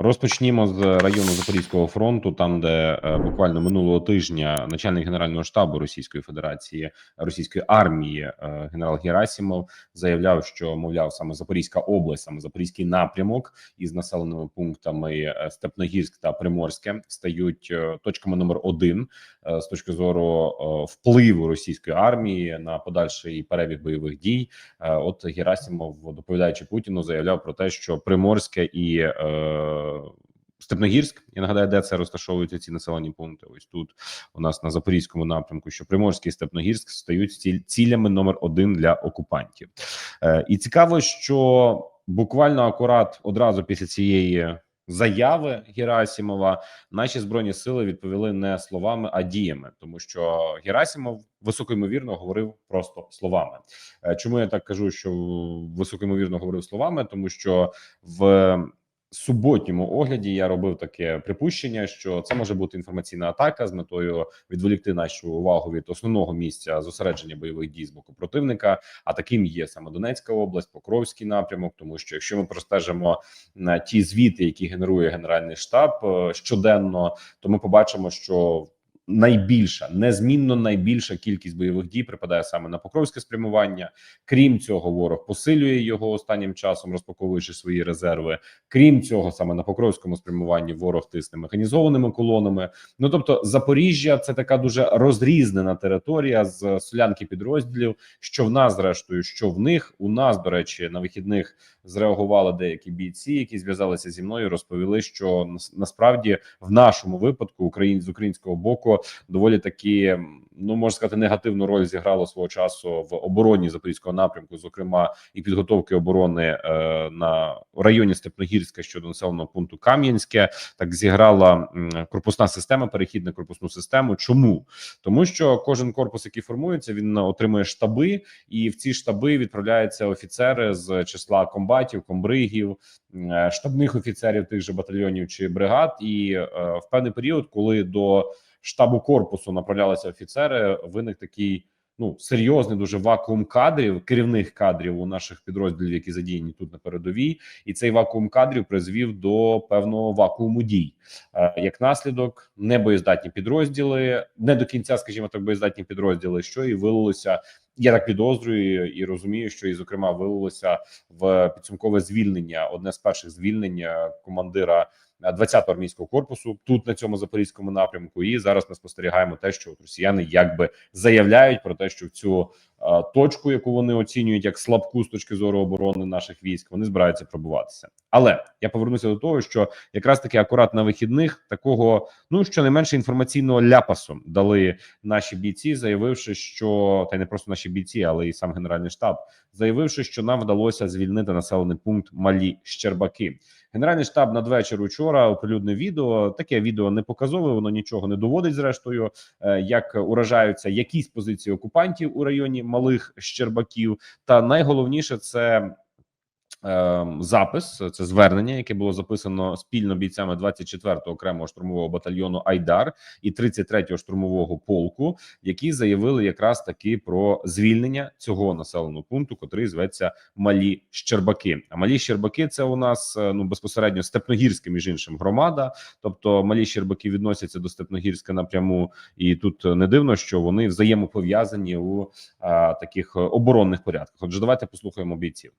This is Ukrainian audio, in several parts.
Розпочнімо з району Запорізького фронту, там де е, буквально минулого тижня начальник генерального штабу Російської Федерації Російської армії е, генерал Герасімов заявляв, що мовляв саме Запорізька область, саме Запорізький напрямок із населеними пунктами е, Степногірськ та Приморське стають е, точками номер один е, з точки зору е, впливу російської армії на подальший перебіг бойових дій. Е, От Герасімов, доповідаючи Путіну, заявляв про те, що Приморське і е, Степногірськ, я нагадаю, де це розташовуються ці населені пункти. Ось тут у нас на запорізькому напрямку, що Приморський і Степногірськ стають цілями номер один для окупантів. Е, і цікаво, що буквально акурат одразу після цієї. Заяви Герасімова наші збройні сили відповіли не словами, а діями, тому що Герасімов високоймовірно говорив просто словами. Е, Чому я так кажу, що високоймовірно говорив словами? Тому що в суботньому огляді я робив таке припущення, що це може бути інформаційна атака з метою відволікти нашу увагу від основного місця зосередження бойових дій з боку противника. А таким є саме Донецька область, Покровський напрямок. Тому що якщо ми простежимо на ті звіти, які генерує Генеральний штаб е, щоденно, то ми побачимо, що найбільша незмінно найбільша кількість бойових дій припадає саме на покровське спрямування. Крім цього, ворог посилює його останнім часом, розпаковуючи свої резерви. Крім цього, саме на покровському спрямуванні ворог тисне механізованими колонами. Ну тобто, Запоріжжя це така дуже розрізнена територія з солянки підрозділів. Що в нас, зрештою, що в них у нас, до речі, на вихідних зреагували деякі бійці, які зв'язалися зі мною. Розповіли, що насправді в нашому випадку Україн з українського боку доволі таки. Ну можна сказати, негативну роль зіграло свого часу в обороні запорізького напрямку, зокрема і підготовки оборони е, на районі Степногірська щодо населеного пункту Кам'янське. Так зіграла корпусна система, перехід на корпусну систему. Чому тому, що кожен корпус, який формується, він отримує штаби, і в ці штаби відправляються офіцери з числа комбатів, комбригів, е, штабних офіцерів тих же батальйонів чи бригад. І е, в певний період, коли до штабу корпусу направлялися офіцери, виник такий. Ну, серйозний дуже вакуум кадрів, керівних кадрів у наших підрозділів, які задіяні тут на передовій, і цей вакуум кадрів призвів до певного вакууму дій. Е, Як наслідок, небоєздатні підрозділи, не до кінця, скажімо так, боєздатні підрозділи, що і вилилося. Я так підозрюю і розумію, що і зокрема вилилося в підсумкове звільнення. Одне з перших звільнень командира 20-го армійського корпусу тут на цьому запорізькому напрямку. І зараз ми спостерігаємо те, що росіяни якби заявляють про те, що в цю е, точку, яку вони оцінюють як слабку з точки зору оборони наших військ, вони збираються пробуватися. Але я повернуся до того, що якраз таки акурат на вихідних такого, ну щонайменше інформаційного ляпасу дали наші бійці, заявивши, що та й не просто наші бійці, але і сам генеральний штаб, заявивши, що нам вдалося звільнити населений пункт Малі Щербаки. Генеральний штаб надвечір учора оприлюднив відео. Таке відео не показове, воно нічого не доводить. Зрештою, е, як уражаються якісь позиції окупантів у районі малих Щербаків. Та найголовніше це. Е, Запис це звернення, яке було записано спільно бійцями 24-го окремого штурмового батальйону Айдар і 33-го штурмового полку, які заявили якраз таки про звільнення цього населеного пункту, котрий зветься Малі Щербаки. А малі Щербаки це у нас е, ну безпосередньо Степногірська, між іншим, громада. Тобто малі Щербаки відносяться до Степногірська напряму, і тут не дивно, що вони взаємопов'язані у а, таких е, оборонних порядках. Отже, давайте послухаємо бійців.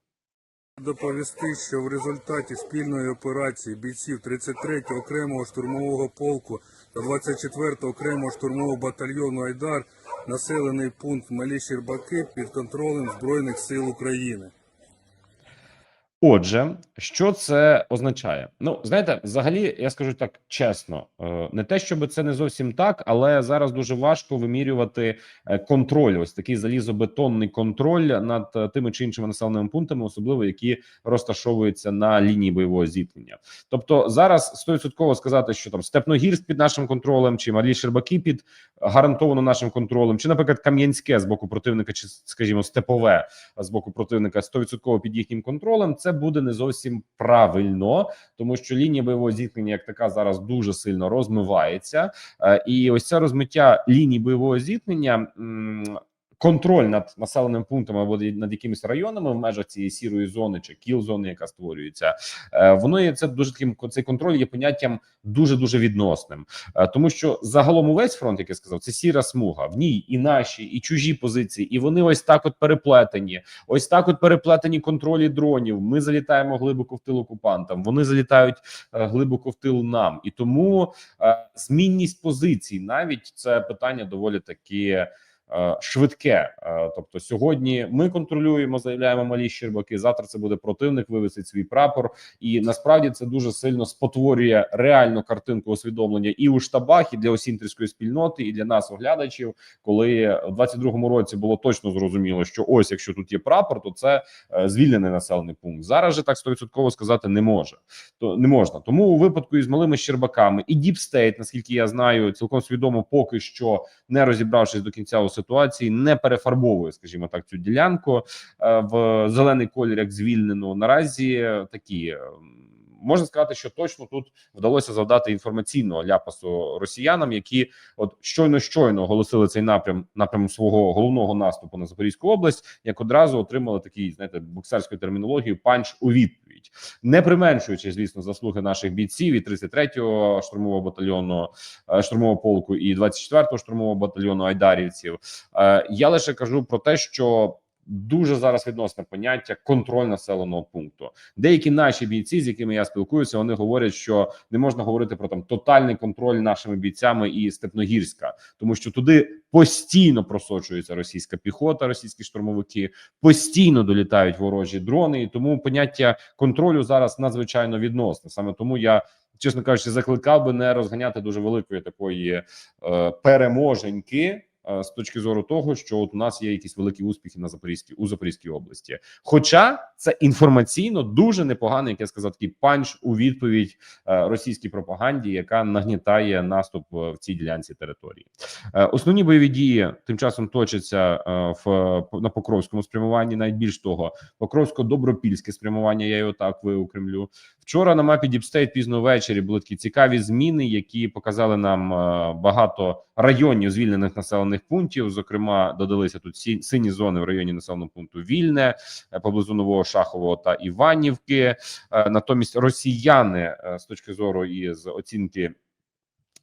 Доповісти, що в результаті спільної операції бійців 33-го окремого штурмового полку та 24-го окремого штурмового батальйону Айдар населений пункт Малі Щербаки під контролем Збройних сил України. Отже, що це означає? Ну знаєте, взагалі, я скажу так чесно, е, не те, щоб це не зовсім так, але зараз дуже важко вимірювати е, контроль. Ось такий залізобетонний контроль над е, тими чи іншими населеними пунктами, особливо які розташовуються на лінії бойового зіткнення. Тобто, зараз стовідсотково сказати, що там Степногірськ під нашим контролем, чи Малі Щербаки під гарантовано нашим контролем, чи, наприклад, Кам'янське з боку противника, чи скажімо, Степове з боку противника 100% під їхнім контролем. Це буде не зовсім правильно, тому що лінія бойового зіткнення, як така, зараз дуже сильно розмивається, Е, і ось це розмиття ліній бойового зіткнення. Контроль над населеним пунктом або над якимись районами в межах цієї сірої зони чи кіл зони, яка створюється, е, воно є це дуже таким цей контроль є поняттям дуже дуже відносним, Е, тому що загалом увесь фронт, як я сказав, це сіра смуга. В ній і наші, і чужі позиції, і вони ось так от переплетені. Ось так от переплетені контролі дронів. Ми залітаємо глибоко в тил окупантам. Вони залітають е, глибоко в тил нам, і тому змінність позицій навіть це питання доволі таки. Е, Швидке, Е, тобто сьогодні ми контролюємо, заявляємо малі щербаки. Завтра це буде противник, вивесить свій прапор, і насправді це дуже сильно спотворює реальну картинку усвідомлення і у штабах, і для осінтерської спільноти, і для нас, оглядачів. Коли в 22-му році було точно зрозуміло, що ось якщо тут є прапор, то це е, звільнений населений пункт. Зараз же так 100% сказати не може. То не можна. Тому у випадку із малими щербаками і State, наскільки я знаю, цілком свідомо поки що не розібравшись до кінця у ситуації, не перефарбовує, скажімо так, цю ділянку е, в зелений колір, як звільнено Наразі такі. Можна сказати, що точно тут вдалося завдати інформаційного ляпасу росіянам, які от щойно щойно оголосили цей напрям напрям свого головного наступу на Запорізьку область, як одразу отримали такий, знаєте, боксерською термінологією панч у відповідь, не применшуючи, звісно, заслуги наших бійців і 33-го штурмового батальйону е, штурмового полку і 24-го штурмового батальйону айдарівців. Е, Я лише кажу про те, що. Дуже зараз відносне поняття контроль населеного пункту. Деякі наші бійці, з якими я спілкуюся, вони говорять, що не можна говорити про там тотальний контроль нашими бійцями і Степногірська, тому що туди постійно просочується російська піхота, російські штурмовики, постійно долітають ворожі дрони, і тому поняття контролю зараз надзвичайно відносне. Саме тому я. Чесно кажучи, закликав би не розганяти дуже великої такої е, переможеньки з точки зору того, що от у нас є якісь великі успіхи на Запорізькій у Запорізькій області. Хоча це інформаційно дуже непоганий, як я сказав, такий панч у відповідь е, російській пропаганді, яка нагнітає наступ е, в цій ділянці території. Е, Основні бойові дії тим часом точаться е, в на Покровському спрямуванні. Навіть більш того, Покровсько-Добропільське спрямування. Я його так виокремлю. Вчора на мапі Діпстейт пізно ввечері були такі цікаві зміни, які показали нам е, багато районів звільнених населених пунктів. Зокрема, додалися тут сині зони в районі населеного пункту Вільне е, поблизу Нового Шахового та Іванівки. Е, Натомість росіяни е, з точки зору і з оцінки.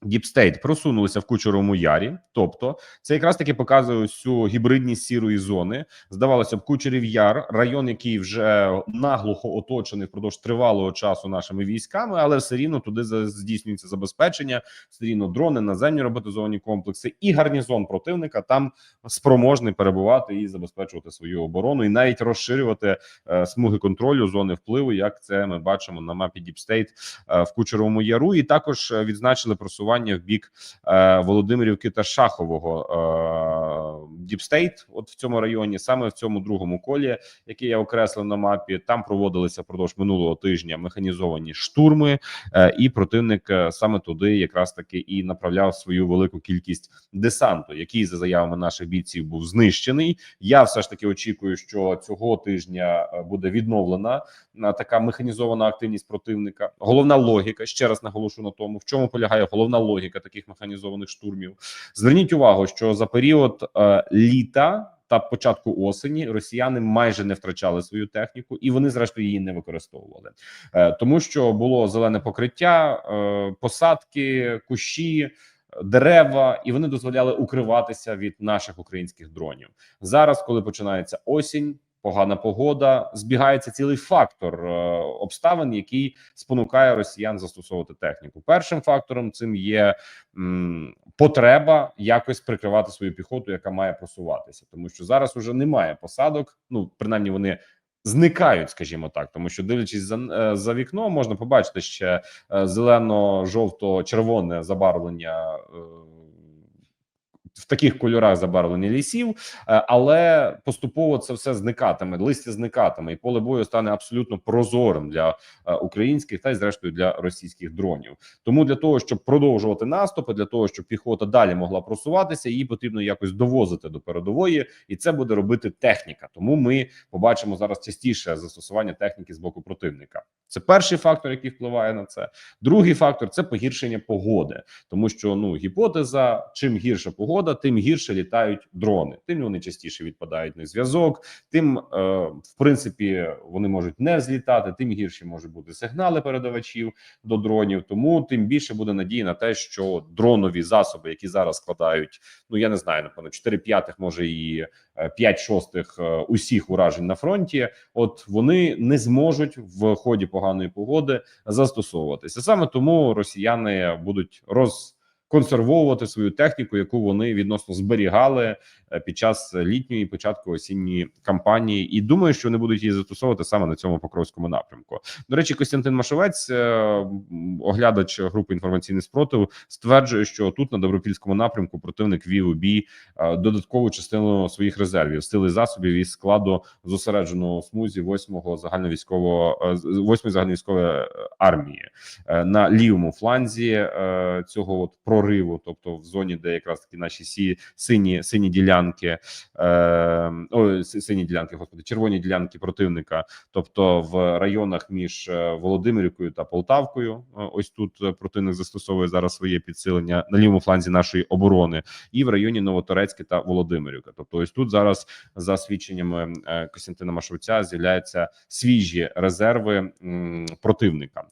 Діпстейт просунулися в Кучеровому ярі, тобто це якраз таки показує всю гібридність сірої зони. Здавалося б, Кучерів Яр, район, який вже наглухо оточений впродовж тривалого часу нашими військами, але все рівно туди здійснюється забезпечення, все рівно дрони, наземні роботизовані комплекси і гарнізон противника. Там спроможний перебувати і забезпечувати свою оборону, і навіть розширювати е, смуги контролю, зони впливу, як це ми бачимо на мапі Діпстейт е, в Кучеровому Яру, і також е, відзначили просування в бік е, Володимирівки та Шахового Діпстейт. От в цьому районі, саме в цьому другому колі, який я окреслив на мапі, там проводилися впродовж минулого тижня механізовані штурми, е, і противник е, саме туди якраз таки і направляв свою велику кількість десанту, який за заявами наших бійців був знищений. Я все ж таки очікую, що цього тижня буде відновлена така механізована активність противника. Головна логіка ще раз наголошу на тому, в чому полягає головна логіка таких механізованих штурмів. Зверніть увагу, що за період е, літа. Та початку осені росіяни майже не втрачали свою техніку, і вони зрештою її не використовували, е, тому що було зелене покриття, е, посадки, кущі, дерева, і вони дозволяли укриватися від наших українських дронів. Зараз, коли починається осінь, погана погода, збігається цілий фактор е, обставин, який спонукає росіян застосовувати техніку. Першим фактором цим є потреба якось прикривати свою піхоту, яка має просуватися, тому що зараз уже немає посадок. Ну принаймні вони. Зникають, скажімо так, тому що дивлячись за е, за вікно, можна побачити ще е, зелено-жовто-червоне забарвлення в таких кольорах забарвлення лісів, е, але поступово це все зникатиме, листя зникатиме, і поле бою стане абсолютно прозорим для е, українських та й зрештою для російських дронів. Тому для того, щоб продовжувати наступи, для того, щоб піхота далі могла просуватися, її потрібно якось довозити до передової, і це буде робити техніка. Тому ми побачимо зараз частіше застосування техніки з боку противника. Це перший фактор, який впливає на це. Другий фактор це погіршення погоди, тому що ну гіпотеза, чим гірша погода. Погода, тим гірше літають дрони. Тим вони частіше відпадають на зв'язок. Тим, е, в принципі, вони можуть не взлітати, тим гірші можуть бути сигнали передавачів до дронів. Тому тим більше буде надії на те, що дронові засоби, які зараз складають, ну я не знаю, напевно, 4 п'ятих, може і 5 шостих е, усіх уражень на фронті. От вони не зможуть в ході поганої погоди застосовуватися. Саме тому росіяни будуть розконсервовувати свою техніку, яку вони відносно зберігали е, під час літньої початку осінньої кампанії, і думаю, що вони будуть її застосовувати саме на цьому покровському напрямку. До речі, Костянтин Машовець, е, оглядач групи інформаційний спротив, стверджує, що тут на добропільському напрямку противник вів у бій е, додаткову частину своїх резервів, сили засобів із складу зосередженого смузі 8-го загальновійськового 8-ї загальновійськової армії на лівому фланзі цього от прориву, тобто в зоні, де якраз таки наші сі сині сині ділянки, е, си- сині ділянки, господи, червоні ділянки противника, тобто в районах між е, Володимирівкою та Полтавкою. Е, Ось тут е, противник застосовує зараз своє підсилення на лівому фланзі нашої оборони, і в районі Новоторецьке та Володимирівка. Тобто, ось тут зараз за свідченнями Костянтина Машовця з'являються свіжі резерви противника.